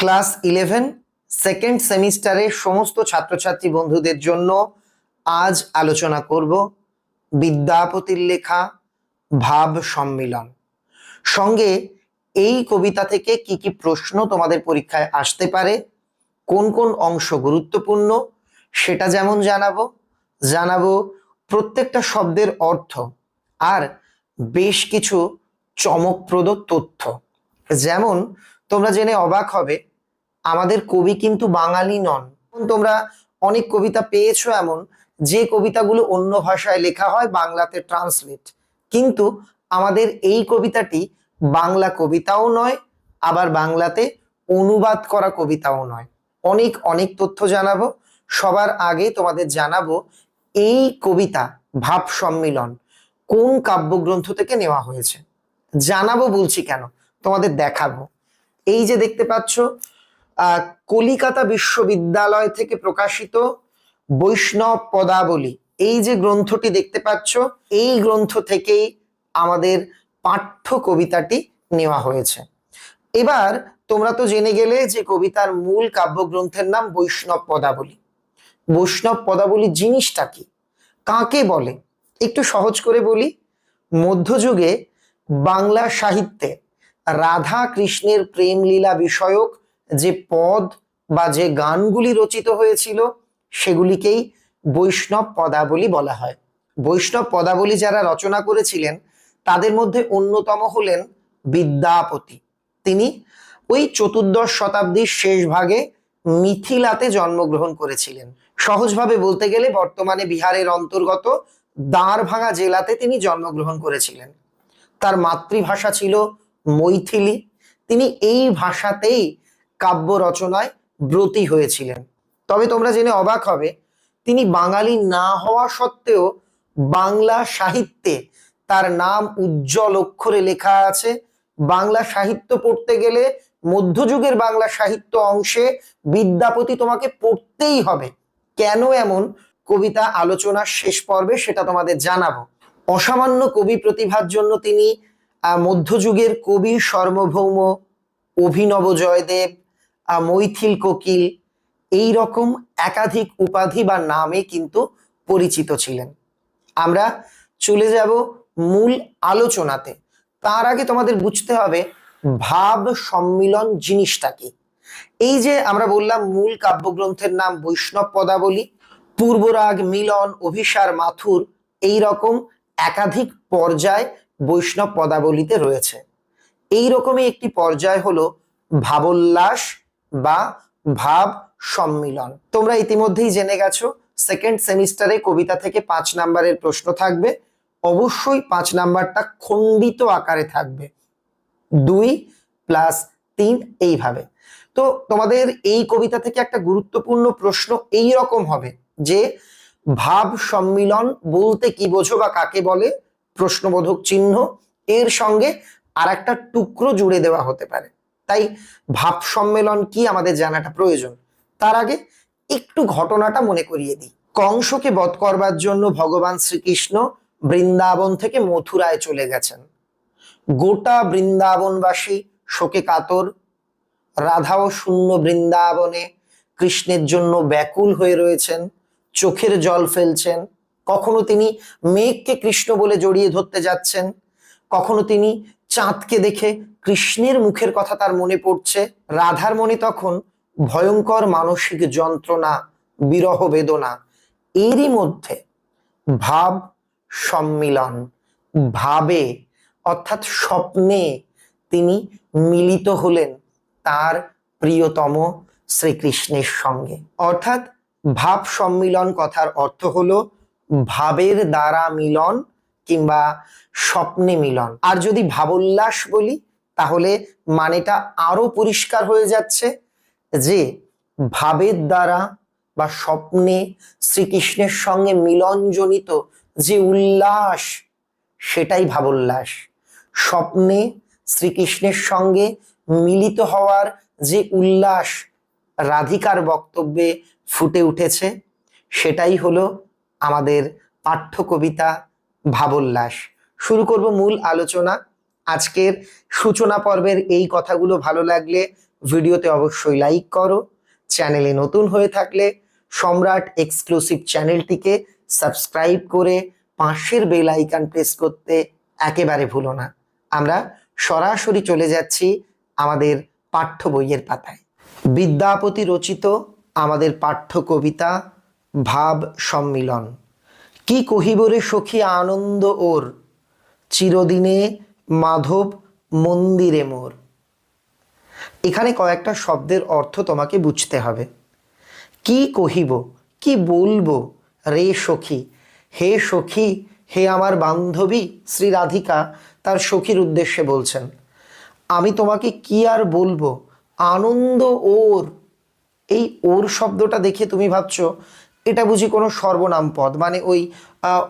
Class eleven, second সেমিস্টারের সমস্ত ছাত্রছাত্রী বন্ধুদের জন্য আজ আলোচনা করব বিদ্যাপতির লেখা ভাব সম্মিলন। সঙ্গে এই কবিতা থেকে কি কি প্রশ্ন তোমাদের পরীক্ষায় আসতে পারে, কোন কোন অংশ গুরুত্বপূর্ণ, সেটা যেমন জানাব জানাব প্রত্যেকটা শব্দের অর্থ আর বেশ কিছু চমকপ্রদ তথ্য। যেমন তোমরা জেনে অবাক হবে, আমাদের কবি কিন্তু বাঙালি নন। তোমরা অনেক কবিতা পেয়েছ এমন, যে কবিতাগুলো অন্য ভাষায় লেখা হয় বাংলাতে ট্রান্সলেট কিন্তু আমাদের এই কবিতাটি বাংলা কবিতাও নয়, আবার বাংলাতে অনুবাদ করা কবিতাও নয়। অনেক অনেক তথ্য জানাব। সবার আগে তোমাদের জানাব, এই কবিতা ভাব সম্মিলন কোন কাব্যগ্রন্থ থেকে নেওয়া হয়েছে? জানাব বলছি কেন, তোমাদের দেখাবো। এই যে দেখতে পাচ্ছ কলিকাতা বিশ্ববিদ্যালয় থেকে প্রকাশিত বৈষ্ণব পদাবলী। এই যে গ্রন্থটি দেখতে পাচ্ছ, এই গ্রন্থ থেকেই আমাদের পাঠ্য কবিতাটি নেওয়া হয়েছে। এবার তোমরা তো জেনে গেলে যে কবিতার মূল কাব্যগ্রন্থের নাম বৈষ্ণব পদাবলী। বৈষ্ণব পদাবলী জিনিসটা কি? কাকে বলে? একটু সহজ করে বলি। মধ্যযুগে বাংলা সাহিত্যে রাধা কৃষ্ণের প্রেম লীলা বিষয়ক যে পদ বা যে গানগুলি রচিত হয়েছিল, সেগুলিকেই বৈষ্ণব পদাবলী বলা হয়। বৈষ্ণব পদাবলী যারা রচনা করেছিলেন, তাদের মধ্যে অন্যতম হলেন বিদ্যাপতি। তিনি ওই চতুর্দশ শতাব্দীর শেষ ভাগে মিথিলাতে জন্মগ্রহণ করেছিলেন। সহজভাবে বলতে গেলে বর্তমানে বিহারের অন্তর্গত দাঁড়ভাঙা জেলাতে তিনি জন্মগ্রহণ করেছিলেন। তার মাতৃভাষা ছিল মৈথিলি, তিনি এই ভাষাতেই কাব্য রচনায় ব্রতী হয়েছিলেন। তবে তোমরা জেনে অবাক হবে, তিনি বাঙালি না হওয়া সত্ত্বেও বাংলা সাহিত্যে তার নাম উজ্জ্বল অক্ষরে লেখা আছে। বাংলা সাহিত্য পড়তে গেলে মধ্যযুগের বাংলা সাহিত্য অংশে বিদ্যাপতি তোমাকে পড়তেই হবে। কেন এমন? কবিতা আলোচনার শেষ পর্বে সেটা তোমাদের জানাব। অসামান্য কবি প্রতিভার জন্য তিনি মধ্যযুগের কবি সর্বভৌম অভিনব জয়দেব মৈথিল কোকিল এই রকম একাধিক উপাধি বা নামে কিন্তু পরিচিত ছিলেন। আমরা চলে যাব মূল আলোচনাতে। তার আগে তোমাদের বুঝতে হবে ভাব সম্মিলন জিনিসটা কি। এই যে আমরা বললাম মূল কাব্যগ্রন্থের নাম বৈষ্ণব পদাবলী, পূর্বরাগ, মিলন, অভিসার, মাথুর, এই রকম একাধিক পর্যায় বৈষ্ণব পদাবলীতে রয়েছে। এই রকমই একটি পর্যায় হলো ভাবোল্লাস বা ভাব সম্মিলন। তোমরা ইতিমধ্যেই জেনে গেছো সেকেন্ড সেমিস্টারে কবিতা থেকে পাঁচ নাম্বারের প্রশ্ন থাকবে। অবশ্যই পাঁচ নাম্বারটা খণ্ডিত আকারে থাকবে। দুই প্লাস তিন এইভাবে। তো তোমাদের এই কবিতা থেকে একটা গুরুত্বপূর্ণ প্রশ্ন এই রকম হবে যে, ভাব সম্মিলন বলতে কি বোঝো বা কাকে বলে? প্রশ্নবোধক চিহ্ন, এর সঙ্গে আর একটা টুকরো জুড়ে দেওয়া হতে পারে। তাই ভাব সম্মেলন কি আমাদের জানাটা প্রয়োজন? তার আগে একটু ঘটনাটা মনে করিয়ে দিই। কংসকে বধ করবার জন্য ভগবান শ্রীকৃষ্ণ বৃন্দাবন থেকে মথুরায় চলে গেছেন। গোটা বৃন্দাবনবাসী শোকে কাতর। রাধাও শূন্য বৃন্দাবনে কৃষ্ণের জন্য ব্যাকুল হয়ে রয়েছেন। চোখের জল ফেলছেন। কখনো তিনি মেঘকে কৃষ্ণ বলে জড়িয়ে ধরতে যাচ্ছেন, কখনো তিনি চাঁদকে দেখে কৃষ্ণের মুখের কথা তার মনে পড়ছে। রাধার মনে তখন ভয়ঙ্কর মানসিক যন্ত্রণা, বিরহ বেদনা, এরই মধ্যে ভাব সম্মিলন, ভাবে অর্থাৎ স্বপ্নে তিনি মিলিত হলেন তার প্রিয়তম শ্রীকৃষ্ণের সঙ্গে। অর্থাৎ ভাব সম্মিলন কথার অর্থ হলো ভাবের দ্বারা মিলন কিংবা স্বপ্নে মিলন। আর যদি ভাবোল্লাস বলি, তাহলে মানেটা আরও পরিষ্কার হয়ে যাচ্ছে যে ভাবের দ্বারা বা স্বপ্নে শ্রীকৃষ্ণের সঙ্গে মিলনজনিত যে উল্লাস, সেটাই ভাবোল্লাস। স্বপ্নে শ্রীকৃষ্ণের সঙ্গে মিলিত হওয়ার যে উল্লাস, রাধিকার বক্তব্যে ফুটে উঠেছে, সেটাই হলো আমাদের পাঠ্য কবিতা ভাবোল্লাস। শুরু করব মূল আলোচনা। আজকের সূচনা পর্বের এই কথাগুলো ভালো লাগলে ভিডিওতে অবশ্যই লাইক করো। চ্যানেলে নতুন হয়ে থাকলে সম্রাট এক্সক্লুসিভ চ্যানেলটিকে সাবস্ক্রাইব করে পাশের বেল আইকন প্রেস করতে একেবারে ভুলো না। আমরা সরাসরি চলে যাচ্ছি আমাদের পাঠ্য বইয়ের পাতায়। বিদ্যাপতি রচিত আমাদের পাঠ্য কবিতা ভাব সম্মিলন। কি কহিবরে সখী আনন্দ ওর? চিরদিনে মাধব মন্দিরে মোর। এখানে কয়েকটা শব্দের অর্থ তোমাকে বুঝতে হবে। কি কহিব, কি বলব রে সখী? হে সখী, হে আমার বান্ধবী শ্রী রাধিকা, তার সখীর উদ্দেশ্যে বলছেন, আমি তোমাকে কি আর বলব? আনন্দ ওর। এই ওর শব্দটা দেখে তুমি ভাবছ এটা বুঝি কোনো সর্বনাম পদ মানে ওই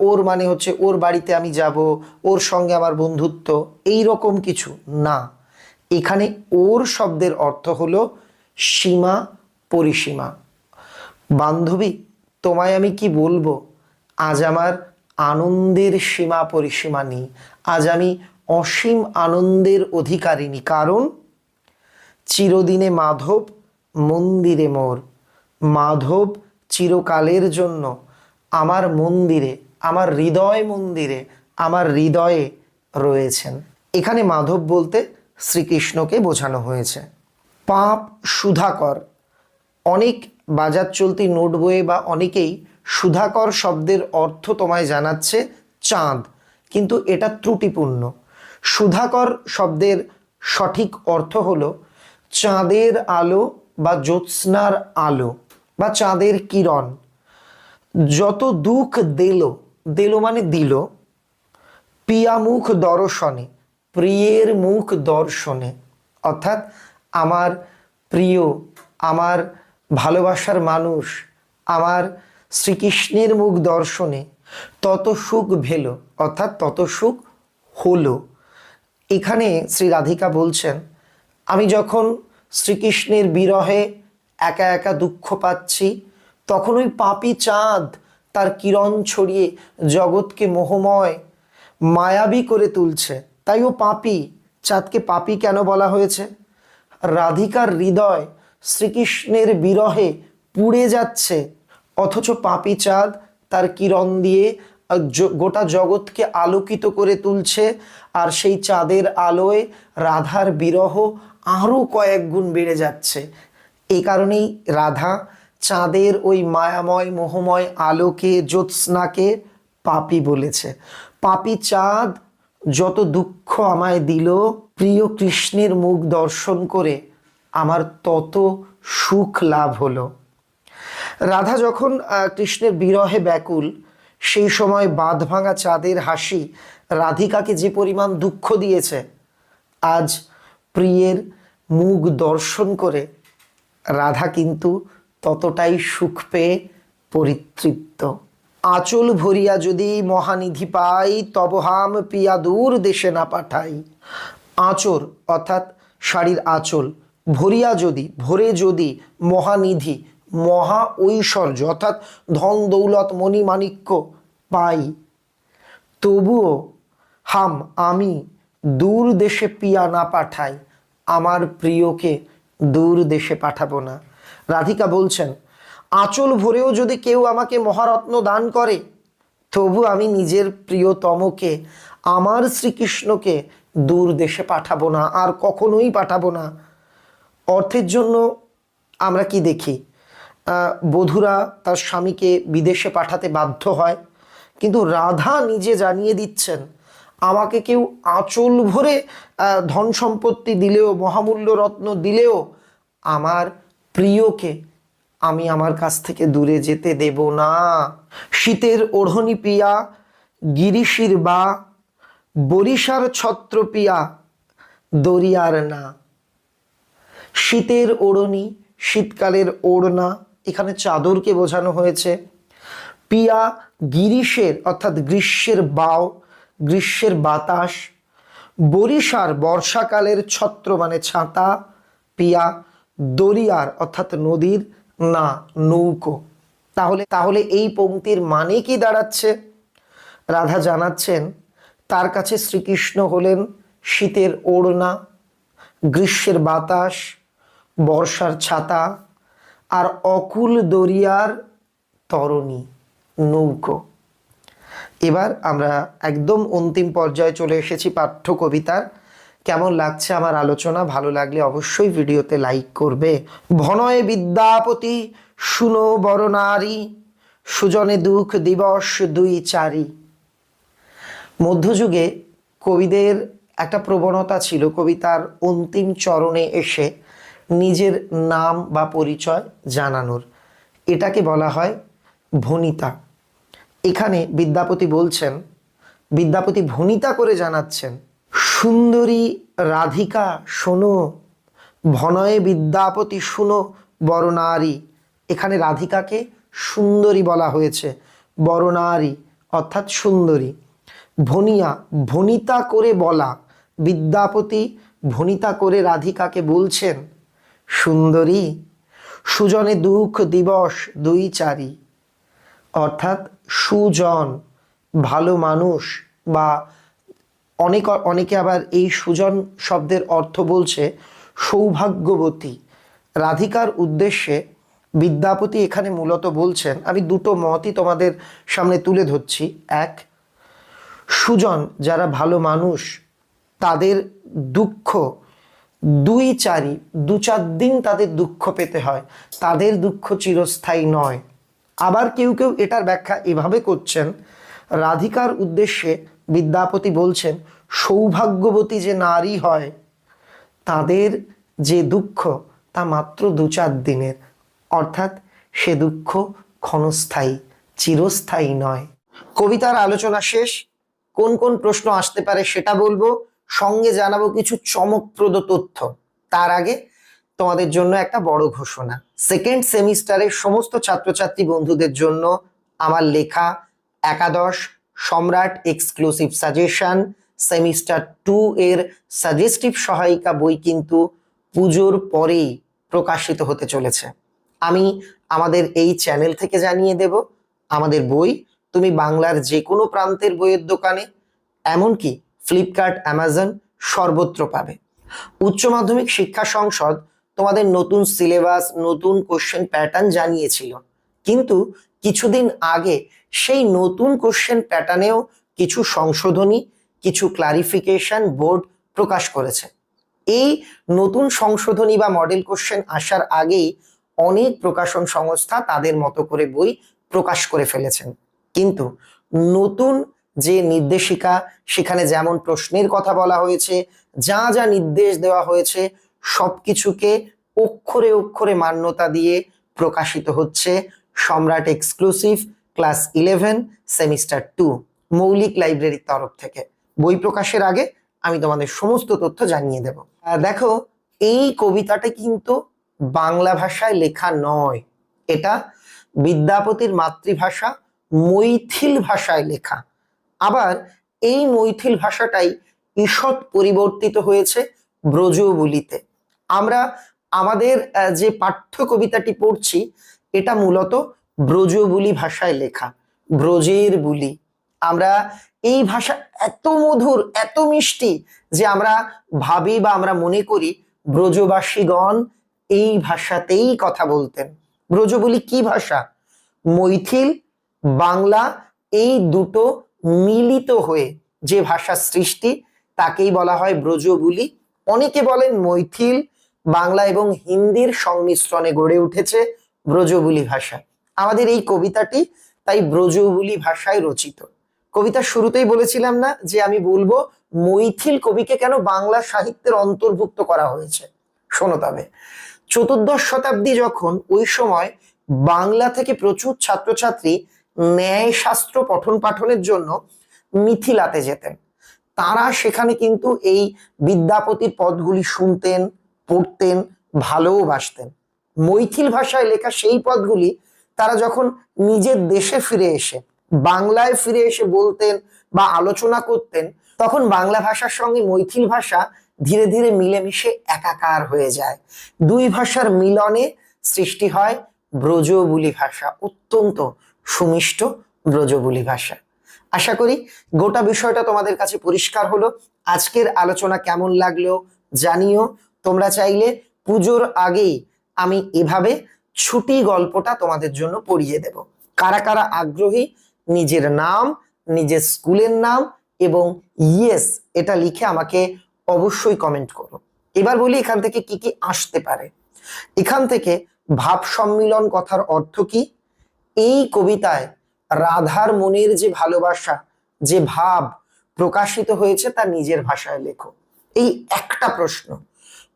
ওর মানে হচ্ছে ওর বাড়িতে আমি যাব, ওর সঙ্গে আমার বন্ধুত্ব, এই রকম কিছু না। এখানে ওর শব্দের অর্থ হলো সীমা, পরিসীমা। বান্ধবী, তোমায় আমি কি বলব? আজ আমার আনন্দের সীমা, পরিসীমা নেই। আজ আমি অসীম আনন্দের অধিকারিণী। কারণ? চিরদিনে মাধব, মন্দিরে মোর। মাধব চিরকালের জন্য আমার মন্দিরে, আমার হৃদয় মন্দিরে, আমার হৃদয়ে রয়েছেন। এখানে মাধব বলতে শ্রীকৃষ্ণকে বোঝানো হয়েছে। পাপ সুধাকর। অনেক বাজার চলতি নোট বইয়ে বা অনেকেই সুধাকর শব্দের অর্থ তোমায় জানাচ্ছে চাঁদ, কিন্তু এটা ত্রুটিপূর্ণ। সুধাকর শব্দের সঠিক অর্থ হলো চাঁদের আলো বা জ্যোৎস্নার আলো। বা চাঁদের কিরণ, যত দুঃখ দিল দিল মানে দিল, পিয়া মুখ দর্শনে, প্রিয়ের মুখ দর্শনে, অর্থাৎ আমার প্রিয়, আমার ভালোবাসার মানুষ, আমার শ্রীকৃষ্ণের মুখ দর্শনে তত সুখ ভেল, অর্থাৎ তত সুখ হলো। এখানে শ্রী রাধিকা বলছেন, আমি যখন শ্রীকৃষ্ণের বিরহে একা একা দুঃখ পাচ্ছি। তখন ওই পাপি চাঁদ তার কিরণ ছড়িয়ে জগৎকে মোহময়, মায়াবী করে তুলছে। তাই ও পাপি। চাঁদকে পাপি কেন বলা হয়েছে? রাধিকার হৃদয় শ্রীকৃষ্ণের বিরহে পুড়ে যাচ্ছে। অথচ পাপি চাঁদ তার কিরণ দিয়ে গোটা জগৎকে আলোকিত করে তুলছে। আর সেই চাঁদের আলোয় রাধার বিরহ আরও কয়েক গুণ বেড়ে যাচ্ছে। এই কারণেই রাধা চাঁদের ওই মায়াময়, মোহময় আলোকে, জ্যোৎস্নাকে পাপি বলেছে। পাপি চাঁদ যত দুঃখ আমায় দিল, প্রিয় কৃষ্ণের মুখ দর্শন করে আমার তত সুখ লাভ হলো। রাধা যখন কৃষ্ণের বিরহে ব্যাকুল, সেই সময় বাঁধ ভাঙা চাঁদের হাসি রাধিকাকে যে পরিমাণ দুঃখ দিয়েছে, আজ প্রিয়ের মুখ দর্শন করে রাধা কিন্তু ততটাই সুখ পেয়ে পরিতৃপ্ত। আঁচল ভরিয়া যদি মহানিধি পাই তবহাম পিয়া দূর দেশে না পাঠাই। আঁচর অর্থাৎ শাড়ির আঁচল, ভরিয়া যদি, ভরে যদি মহানিধি, মহা ঐশ্বর্য, অর্থাৎ ধন দৌলত মণিমাণিক্য পাই, তবুও হাম, আমি দূর দেশে পিয়া না পাঠাই। আমার প্রিয়কে দূর দেশে পাঠাবো না। রাধিকা বলছেন, আঁচল ভরেও যদি কেউ আমাকে মহারত্ন দান করে, তবু আমি নিজের প্রিয়তমকে, আমার শ্রীকৃষ্ণকে দূর দেশে পাঠাবো না, আর কখনোই পাঠাবো না। অর্থের জন্য আমরা কি দেখি? বধূরা তার স্বামীকে বিদেশে পাঠাতে বাধ্য হয়, কিন্তু রাধা নিজে জানিয়ে দিচ্ছেন আমাকে কেউ আঁচল ভরে ধন সম্পত্তি দিলেও, মহামূল্য রত্ন দিলেও আমার প্রিয়কে আমি আমার কাছ থেকে দূরে যেতে দেব না। শীতের ওঢ়নি পিয়া, গিরিশির বা, বরিশার ছত্র পিয়া, দরিয়ার না। শীতের ওড়নি, শীতকালের ওড়না, এখানে চাদরকে বোঝানো হয়েছে। পিয়া গিরিশের, অর্থাৎ গ্রীষ্মের বাও গ্রীষ্মের বাতাস বরিশার বর্ষাকালের ছত্র মানে ছাতা, পিয়া, দরিয়ার অর্থাৎ নদীর না, নৌকো। তাহলে তাহলে এই পংক্তির মানে কি দাঁড়াচ্ছে? রাধা জানাচ্ছেন, তার কাছে শ্রীকৃষ্ণ হলেন শীতের ওড়না, গ্রীষ্মের বাতাস, বর্ষার ছাতা আর অকুল দরিয়ার তরণী, নৌকো। এবার আমরা একদম অন্তিম পর্যায়ে চলে এসেছি পাঠ্য কবিতার কেমন লাগছে আমার আলোচনা? ভালো লাগলে অবশ্যই ভিডিওতে লাইক করবে। ভনয়ে বিদ্যাপতি, শুনো বড় নারী, সুজনে দুঃখ দিবস দুই চারি। মধ্যযুগে কবিদের একটা প্রবণতা ছিল, কবিতার অন্তিম চরণে এসে নিজের নাম বা পরিচয় জানানোর। এটাকে বলা হয় ভনিতা এখানে বিদ্যাপতি বলছেন, বিদ্যাপতি ভনিতা করে জানাচ্ছেন, সুন্দরী রাধিকা, শোনো, ভনয়ে বিদ্যাপতি শুনো বরনারী এখানে রাধিকাকে সুন্দরী বলা হয়েছে বরনারী অর্থাৎ সুন্দরী। ভনিয়া, ভনিতা করে বলা, বিদ্যাপতি ভনিতা করে রাধিকাকে বলছেন, সুন্দরী, সুজনে দুঃখ দিবস দুই চারি। অর্থাৎ সুজন, ভালো মানুষ বা অনেক, অনেকে আবার এই সুজন শব্দের অর্থ বলছে সৌভাগ্যবতী। রাধিকার উদ্দেশ্যে বিদ্যাপতি এখানে মূলত বলছেন, আমি দুটো মতই তোমাদের সামনে তুলে ধরছি। এক, সুজন যারা ভালো মানুষ, তাদের দুঃখ দুই চারি, দু চার দিন তাদের দুঃখ পেতে হয়। তাদের দুঃখ চিরস্থায়ী নয়। আবার কেউ কেউ এটার ব্যাখ্যা এভাবে করছেন। রাধিকার উদ্দেশ্যে বিদ্যাপতি বলছেন, সৌভাগ্যবতী যে নারী হয়, তাদের যে দুঃখ, তা মাত্র দু চার দিনের। অর্থাৎ সে দুঃখ ক্ষণস্থায়ী, চিরস্থায়ী নয়। কবিতার আলোচনা শেষ। কোন কোন প্রশ্ন আসতে পারে সেটা বলব। সঙ্গে জানাব কিছু চমকপ্রদ তথ্য। তার আগে তোমাদের জন্য একটা বড় ঘোষণা। সেকেন্ড সেমিস্টারের সমস্ত ছাত্রছাত্রী বন্ধুদের জন্য আমার লেখা একাদশ Samrat exclusive suggestion semester two এর সাজেস্টিভ সহায়িকা বই কিন্তু পুজোর পরেই প্রকাশিত হতে চলেছে। আমি আমাদের এই চ্যানেল থেকে জানিয়ে দেব, আমাদের বই তুমি বাংলার যে কোনো প্রান্তের বইয়ের দোকানে, এমনকি ফ্লিপকার্ট অ্যামাজন সর্বত্র পাবে। উচ্চ মাধ্যমিক শিক্ষা সংসদ তোমাদের নতুন সিলেবাস নতুন কোশ্চেন প্যাটার্ন জানিয়েছিল। কিন্তু কিছুদিন আগে সেই নতুন কোশ্চেন প্যাটার্নেও কিছু সংশোধনী, কিছু ক্লারিফিকেশন বোর্ড প্রকাশ করেছে। এই নতুন সংশোধনী বা মডেল কোশ্চেন আসার আগেই অনেক প্রকাশন সংস্থা তাদের মতো করে বই প্রকাশ করে ফেলেছেন। কিন্তু নতুন যে নির্দেশিকা, সেখানে যেমন প্রশ্নের কথা বলা হয়েছে, যা যা নির্দেশ দেওয়া হয়েছে সব কিছুকে অক্ষরে অক্ষরে মান্যতা দিয়ে প্রকাশিত হচ্ছে Samrat exclusive class eleven, semester two, মৌলিক লাইব্রেরির তরফ থেকে। বই প্রকাশের আগে আমি তোমাদের সমস্ত তথ্য জানিয়ে দেব। দেখো, এই কবিতাটা কিন্তু বাংলা ভাষায় লেখা নয়। এটা বিদ্যাপতির মাতৃভাষা মৈথিল ভাষায় লেখা। আবার এই মৈথিল ভাষাটাই ঈষৎ পরিবর্তিত হয়েছে ব্রজবুলিতে। আমরা আমাদের যে পাঠ্য কবিতাটি পড়ছি, এটা মূলত ব্রজবুলি ভাষায় লেখা, ব্রজের বুলি। আমরা এই ভাষা এত মধুর, এত মিষ্টি যে আমরা ভাবি বা আমরা মনে করি ব্রজবাসীগণ এই ভাষাতেই কথা বলতেন। ব্রজবুলি কি ভাষা? মৈথিল, বাংলা এই দুটো মিলিত হয়ে যে ভাষা সৃষ্টি, তাকেই বলা হয় ব্রজবুলি। অনেকে বলেন মৈথিল বাংলা এবং হিন্দির সংমিশ্রণে গড়ে উঠেছে ব্রজবুলি ভাষা। আমাদের এই কবিতাটি তাই ব্রজবুলি ভাষায় রচিত। কবিতার শুরুতেই বলেছিলাম না যে আমি বলব, মৈথিল কবিকে কেন বাংলা সাহিত্যের অন্তর্ভুক্ত করা হয়েছে? শোনো তবে, চতুর্দশ শতাব্দী যখন ওই সময় বাংলা থেকে প্রচুর ছাত্রছাত্রী ন্যায় শাস্ত্র পঠন পাঠনের জন্য মিথিলাতে যেতেন, তারা সেখানে কিন্তু এই বিদ্যাপতির পদগুলি শুনতেন পড়তেন, ভালোবাসতেন। মৈথিল ভাষায় লেখা সেই পদগুলি তারা যখন নিজের দেশে ফিরে এসে, বাংলায় ফিরে এসে বলতেন বা আলোচনা করতেন, তখন বাংলা ভাষার সঙ্গে মৈথিল ভাষা ধীরে ধীরে মিলেমিশে একাকার হয়ে যায়। দুই ভাষার মিলনে সৃষ্টি হয় ব্রজবুলি ভাষা, অত্যন্ত সুমিষ্ট ব্রজবুলি ভাষা। আশা করি গোটা বিষয়টা তোমাদের কাছে পরিষ্কার হলো। আজকের আলোচনা কেমন লাগল জানিও। তোমরা চাইলে পুজোর আগেই আমি এভাবে ছুটি গল্পটা তোমাদের জন্য পড়িয়ে দেব। কারা কারা আগ্রহী, নিজের নাম, নিজের স্কুলের নাম এবং ইয়েস এটা লিখে আমাকে অবশ্যই কমেন্ট করো। এবার বলি এখান থেকে কি কি আসতে পারে। এখান থেকে ভাব সম্মিলন কথার অর্থ কি? এই কবিতায় রাধার মনের যে ভালোবাসা, যে ভাব প্রকাশিত হয়েছে তা নিজের ভাষায় লেখো। এই একটা প্রশ্ন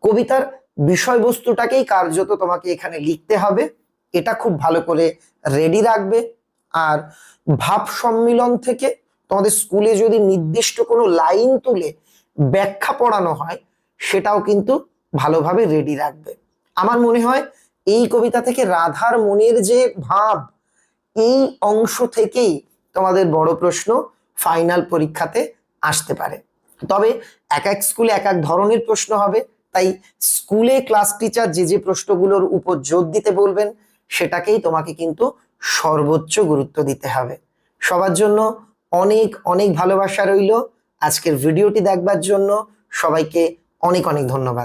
কবিতার বিষয়বস্তুটাকেই কার্যত তোমাকে এখানে লিখতে হবে। এটা খুব ভালো করে রেডি রাখবে। আর ভাব সম্মিলন থেকে তোমাদের স্কুলে যদি নির্দিষ্ট কোনো লাইন তুলে ব্যাখ্যা পড়ানো হয়, সেটাও কিন্তু ভালোভাবে রেডি রাখবে। আমার মনে হয় এই কবিতা থেকে রাধার মনের যে ভাব, এই অংশ থেকেই তোমাদের বড় প্রশ্ন ফাইনাল পরীক্ষাতে আসতে পারে। তবে এক এক স্কুলে এক এক ধরনের প্রশ্ন হবে। তাই স্কুলে ক্লাস টিচার যে যে প্রশ্নগুলোর উপর জোর দিতে বলবেন, সেটাকেই তোমাকে কিন্তু সর্বোচ্চ গুরুত্ব দিতে হবে। সবার জন্য অনেক অনেক ভালোবাসা রইল। আজকের ভিডিওটি দেখবার জন্য সবাইকে অনেক অনেক ধন্যবাদ।